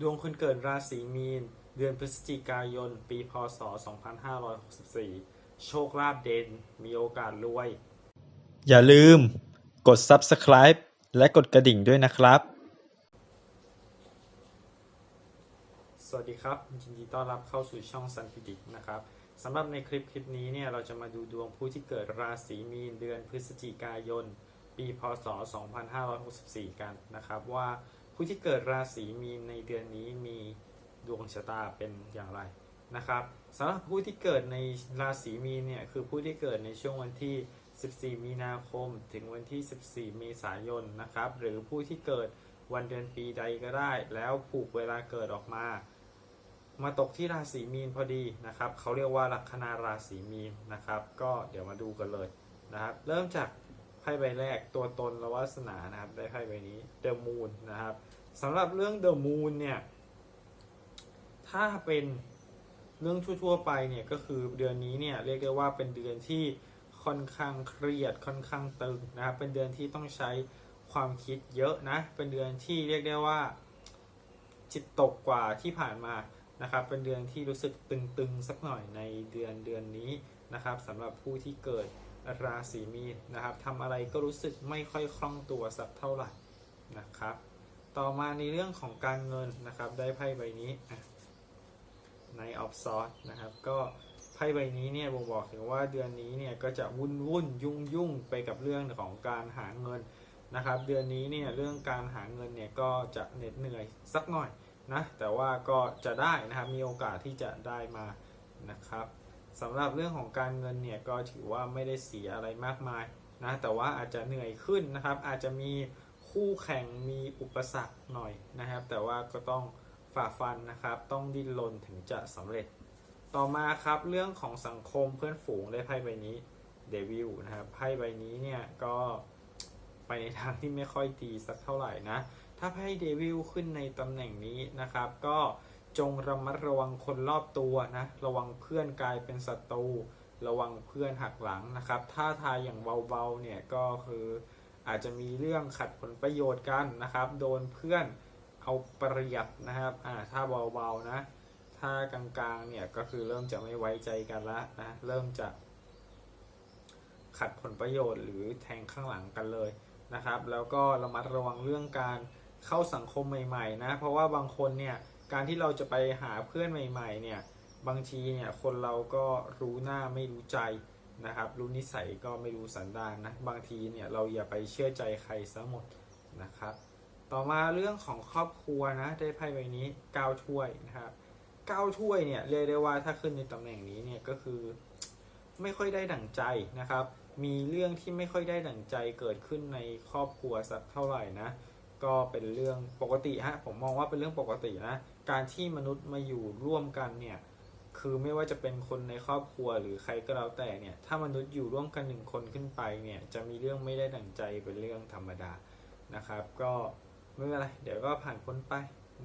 ดวงคนเกิดราศีมีน เดือนพฤศจิกายน ปีพศ 2564 โชคลาภเด่น มีโอกาสรวย อย่าลืมกด subscribe และกดกระดิ่งด้วยนะครับ สวัสดีครับยินดีต้อนรับเข้าสู่ช่องซันพิดิกนะครับสำหรับในคลิปคลิปนี้เนี่ยเราจะมาดูดวงผู้ที่เกิดราศีมีนเดือนพฤศจิกายน ปีพศ 2564 กันนะครับว่า ผู้ที่เกิดราศีมีนในเดือนนี้มีดวงชะตาเป็นอย่างไรนะครับสำหรับผู้ที่เกิดในราศีมีนเนี่ยคือผู้ที่เกิดในช่วงวันที่ 14 มีนาคม ถึงวันที่ 14 เมษายนนะครับ หรือผู้ที่เกิดวันเดือนปีใดก็ได้ แล้วผูกเวลาเกิดออกมา มาตกที่ราศีมีนพอดีนะครับเขาเรียกว่าลัคนาราศีมีนนะครับ ก็เดี๋ยวมาดูกันเลยนะครับ เริ่มจาก พ่ใบแรกตัวตนและวาสนานะครับ ได้ไพ่ใบนี้ The Moon นะครับสำหรับเรื่อง The Moon เนี่ย ถ้าเป็นเรื่องทั่วๆไปเนี่ยก็คือเดือนนี้เนี่ยเรียกได้ว่าเป็นเดือนที่ค่อนข้างเครียดค่อนข้างตึงนะครับ เป็นเดือนที่ต้องใช้ความคิดเยอะนะ เป็นเดือนที่เรียกได้ว่า จิตตกกว่าที่ผ่านมานะครับ เป็นเดือนที่รู้สึกตึงๆสักหน่อยในเดือนเดือนนี้นะครับสำหรับผู้ที่เกิด ราศีมีนนะครับทำอะไรก็รู้สึกไม่ค่อยคล่องตัวสักเท่าไหร่นะครับ ต่อมาในเรื่องของการเงินนะครับ ได้ไพ่ใบนี้ในออฟซอสนะครับ ก็ไพ่ใบนี้เนี่ยบ่งบอกถึงว่าเดือนนี้เนี่ยก็จะวุ่นวุ่นยุ่งยุ่งไปกับเรื่องของการหาเงินนะครับ เดือนนี้เนี่ยเรื่องการหาเงินเนี่ยก็จะเหน็ดเหนื่อยสักหน่อยนะแต่ว่าก็จะได้นะครับมีโอกาสที่จะได้มานะครับ สำหรับเรื่องของการเงินเนี่ยก็ถือว่าไม่ได้เสียอะไรมากมายนะแต่ว่าอาจจะเหนื่อยขึ้นนะครับ อาจจะมีคู่แข่งมีอุปสรรคหน่อยนะครับ แต่ว่าก็ต้องฝ่าฟันนะครับ ต้องดิ้นรนถึงจะสำเร็จ ต่อมาครับเรื่องของสังคมเพื่อนฝูงได้ไพ่ใบนี้เดวิลนะครับไพ่ใบนี้เนี่ยก็ไปในทางที่ไม่ค่อยดีสักเท่าไหร่นะ ถ้าไพ่เดวิลขึ้นในตำแหน่งนี้นะครับ ก็ จงระมัดระวังคนรอบตัวนะ ระวังเพื่อนกลายเป็นศัตรู ระวังเพื่อนหักหลังนะครับ ถ้าทายอย่างเบาๆเนี่ยก็คืออาจจะมีเรื่องขัดผลประโยชน์กันนะครับ โดนเพื่อนเอาเปรียบนะครับ อ่า ถ้าเบาๆนะ ถ้ากลางๆเนี่ยก็คือเริ่มจะไม่ไว้ใจกันละนะ เริ่มจะขัดผลประโยชน์หรือแทงข้างหลังกันเลยนะครับ แล้วก็ระมัดระวังเรื่องการเข้าสังคมใหม่ๆนะ เพราะว่าบางคนเนี่ย การที่เราจะไปหาเพื่อนใหม่ๆเนี่ยบางทีเนี่ยคนเราก็รู้หน้าไม่รู้ใจนะครับรู้นิสัยก็ไม่รู้สันดานนะบางทีเนี่ยเราอย่าไปเชื่อใจใครซะหมดนะครับ ต่อมาเรื่องของครอบครัวนะได้ไพ่ใบนี้ก้9ถ้วยนะครับเก้าถ้วยเนี่ยเรียกได้ว่าถ้าขึ้นในตำแหน่งนี้เนี่ยก็คือไม่ค่อยได้ดั่งใจนะครับ มีเรื่องที่ไม่ค่อยได้ดั่งใจเกิดขึ้นในครอบครัวสักเท่าไหร่นะ ก็เป็นเรื่องปกติฮะผมมองว่าเป็นเรื่องปกตินะการที่มนุษย์มาอยู่ร่วมกันเนี่ยคือไม่ว่าจะเป็นคนในครอบครัวหรือใครก็แล้วแต่เนี่ยถ้ามนุษย์อยู่ร่วมกันหนึ่งคนขึ้นไปเนี่ยจะมีเรื่องไม่ได้ดั่งใจเป็นเรื่องธรรมดานะครับ ก็ไม่เป็นไรเดี๋ยวก็ผ่านพ้นไป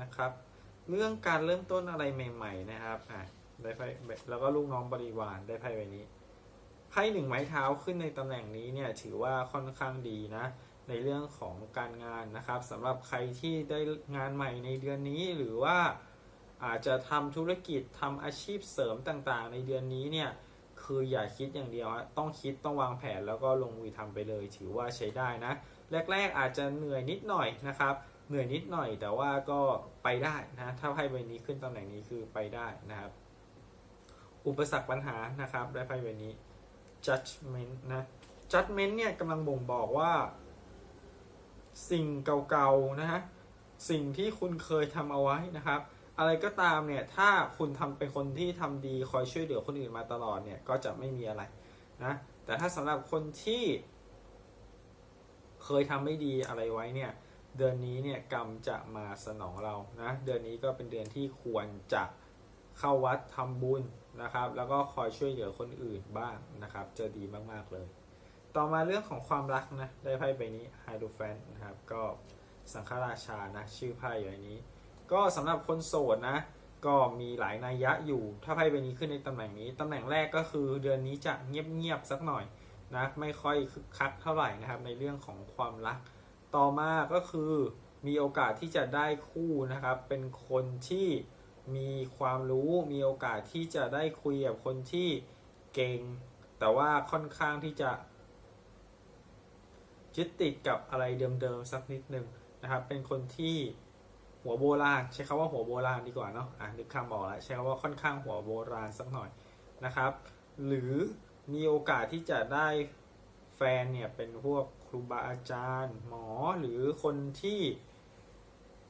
นะครับ เรื่องการเริ่มต้นอะไรใหม่ ๆ นะครับอะได้ไพ่แล้วก็ลูกน้องบริวารได้ไพ่ใบนี้ไพ่หนึ่งไม้เท้าขึ้นในตำแหน่งนี้เนี่ยถือว่าค่อนข้างดีนะ ในเรื่องของการงานนะครับสำหรับใครที่ได้งานใหม่ในเดือนนี้หรือว่าอาจจะทำธุรกิจทำอาชีพเสริมต่างๆ ในเดือนนี้เนี่ยคืออย่าคิดอย่างเดียวฮะต้องคิดต้องวางแผนแล้วก็ลงมือทำไปเลย ถือว่าใช้ได้นะแรก ๆ อาจจะเหนื่อยนิดหน่อยนะครับเหนื่อยนิดหน่อยแต่ว่าก็ไปได้นะถ้าไพ่ใบนี้ขึ้นตำแหน่งนี้คือไปได้นะครับ อุปสรรคปัญหานะครับได้ไพ่ใบนี้ judgment นะ judgment เนี่ยกำลังบ่งบอกว่า สิ่งเก่าๆนะฮะสิ่งที่คุณเคยทำเอาไว้นะครับ อะไรก็ตามเนี่ยถ้าคุณทำเป็นคนที่ทำดีคอยช่วยเหลือคนอื่นมาตลอดเนี่ยก็จะไม่มีอะไรนะแต่ถ้าสำหรับคนที่ เคยทำไม่ดีอะไรไว้เนี่ยเดือนนี้เนี่ยกรรมจะมาสนองเรานะเดือนนี้ก็เป็นเดือนที่ควรจะเข้าวัดทำบุญนะครับ แล้วก็คอยช่วยเหลือคนอื่นบ้างนะครับ จะดีมากๆเลย ต่อมาเรื่องของความรักนะ ได้ไพ่ใบนี้ไฮดูแฟนนะครับ ก็สังฆราชานะชื่อไพ่อยู่ใบนี้ ก็สำหรับคนโสดนะ ก็มีหลายนัยยะอยู่ ถ้าไพ่ใบนี้ขึ้นในตำแหน่งนี้ตำแหน่งแรกก็คือเดือนนี้จะเงียบๆสักหน่อยนะไม่ค่อยคึกคักเท่าไหร่นะครับในเรื่องของความรัก ต่อมาก็คือมีโอกาสที่จะได้คู่นะครับ เป็นคนที่มีความรู้ มีโอกาสที่จะได้คุยกับคนที่เก่ง แต่ว่าค่อนข้างที่จะ ยึดติดกับอะไรเดิมๆสักนิดหนึ่งนะครับ เป็นคนที่หัวโบราณ ใช้คำว่าหัวโบราณดีกว่าเนาะอะนึกคำบอกแล้วใช้คำว่าค่อนข้างหัวโบราณสักหน่อยนะครับ หรือมีโอกาสที่จะได้แฟนเนี่ยเป็นพวกครูบาอาจารย์ หมอหรือคนที่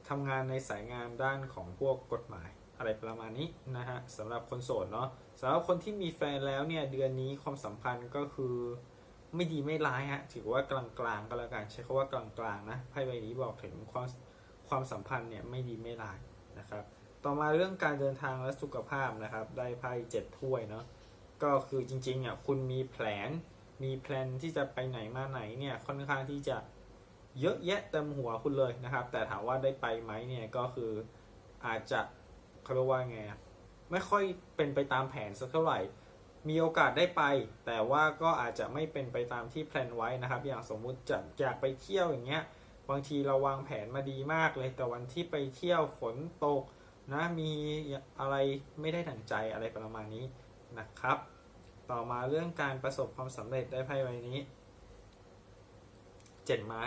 ทำงานในสายงานด้านของพวกกฎหมายอะไรประมาณนี้นะฮะสำหรับคนโสดเนาะสำหรับคนที่มีแฟนแล้วเนี่ยเดือนนี้ความสัมพันธ์ก็คือ ไม่ดีไม่ร้ายฮะถือว่ากลางๆก็แล้วกันใช้คำว่ากลางๆนะไพ่ใบนี้บอกถึงความความสัมพันธ์เนี่ยไม่ดีไม่ร้ายนะครับ ต่อมาเรื่องการเดินทางและสุขภาพนะครับ ได้ไพ่เจ็ดถ้วยเนาะก็คือจริงๆเนี่ยคุณมีแผนมีแพลนที่จะไปไหนมาไหนเนี่ยค่อนข้างที่จะเยอะแยะเต็มหัวคุณเลยนะครับ แต่ถามว่าได้ไปไหมเนี่ยก็คืออาจจะเขาเรียกว่าไงไม่ค่อยเป็นไปตามแผนสักเท่าไหร่ มีโอกาสได้ไป แต่ว่าก็อาจจะไม่เป็นไปตามที่แพลนไว้นะครับ อย่างสมมุติจะอยากไปเที่ยวอย่างเงี้ยบางทีเราวางแผนมาดีมากเลย แต่วันที่ไปเที่ยวฝนตกนะมีอะไรไม่ได้ดั่งใจอะไรประมาณนี้นะครับ ต่อมาเรื่องการประสบความสำเร็จได้ไพ่ใบนี้เจ็ดไม้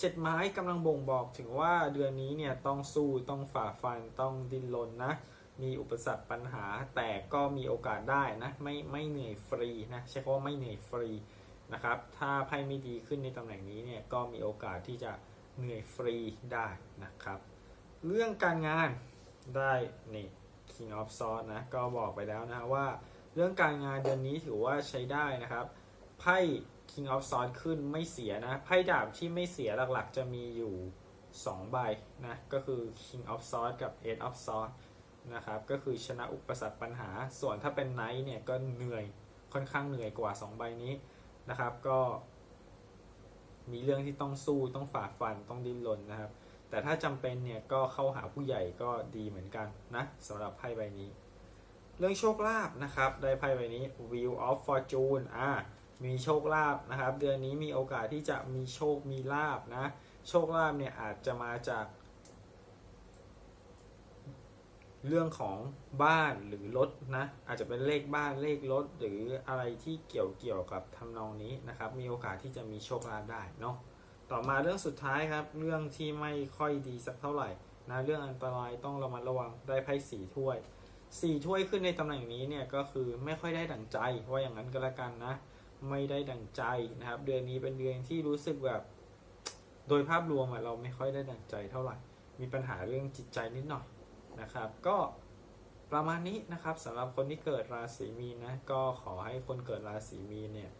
เจ็ดไม้กำลังบ่งบอกถึงว่าเดือนนี้เนี่ยต้องสู้ต้องฝ่าฟันต้องดิ้นรนนะ มีอุปสรรคปัญหาแต่ก็มีโอกาสได้นะไม่ไม่เหนื่อยฟรีนะใช้คำว่าไม่เหนื่อยฟรีนะครับถ้าไพ่ไม่ดีขึ้นในตำแหน่งนี้เนี่ยก็มีโอกาสที่จะเหนื่อยฟรีได้นะครับ เรื่องการงานได้นี่ King of Swords นะก็บอกไปแล้วนะว่า เรื่องการงานเดือนนี้ถือว่าใช้ได้นะครับไพ่ King of Swords ขึ้นไม่เสียนะไพ่ดาบที่ไม่เสียหลักๆ จะมีอยู่ 2 ใบนะก็คือ King of Swords กับ Eight of Swords นะครับก็คือชนะอุปสรรคปัญหา ส่วนถ้าเป็น Knight เนี่ยก็เหนื่อยค่อนข้างเหนื่อยกว่า 2 ใบนี้นะครับ ก็มีเรื่องที่ต้องสู้ต้องฝ่าฟันต้องดิ้นรนนะครับ แต่ถ้าจำเป็นเนี่ยก็เข้าหาผู้ใหญ่ก็ดีเหมือนกันนะสำหรับไพ่ใบนี้ เรื่องโชคลาภนะครับได้ไพ่ใบนี้ Wheel of Fortune อ่ามีโชคลาภนะครับ เดือนนี้มีโอกาสที่จะมีโชคมีลาภนะ โชคลาภเนี่ยอาจจะมาจาก เรื่องของบ้านหรือรถนะอาจจะเป็นเลขบ้านเลขรถหรืออะไรที่เกี่ยวเกี่ยวกับทำนองนี้นะครับ มีโอกาสที่จะมีโชคลาภได้เนาะต่อมาเรื่องสุดท้ายครับ เรื่องที่ไม่ค่อยดีสักเท่าไหร่นะเรื่องอันตรายต้องระมัดระวังได้ไพ่สี่ถ้วยสี่ถ้วยขึ้นในตำแหน่งนี้เนี่ยก็คือไม่ค่อยได้ดั่งใจว่าอย่างนั้นก็แล้วกันนะ ไม่ได้ดั่งใจนะครับ เดือนนี้เป็นเดือนที่รู้สึกแบบ โดยภาพรวมเราไม่ค่อยได้ดั่งใจเท่าไหร่ มีปัญหาเรื่องจิตใจนิดหน่อย นะครับ ก็ประมาณนี้นะครับสำหรับคนที่เกิดราศีมีนนะก็ขอให้คนเกิดราศีมีนเนี่ย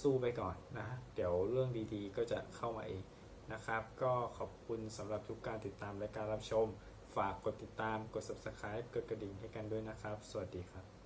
สู้ไปก่อนนะ เดี๋ยวเรื่องดีๆก็จะเข้ามาเองนะครับ ก็ขอบคุณสำหรับทุกการติดตามและการรับชม ฝากกดติดตามกด subscribe กดกระดิ่งให้กันด้วยนะครับ สวัสดีครับ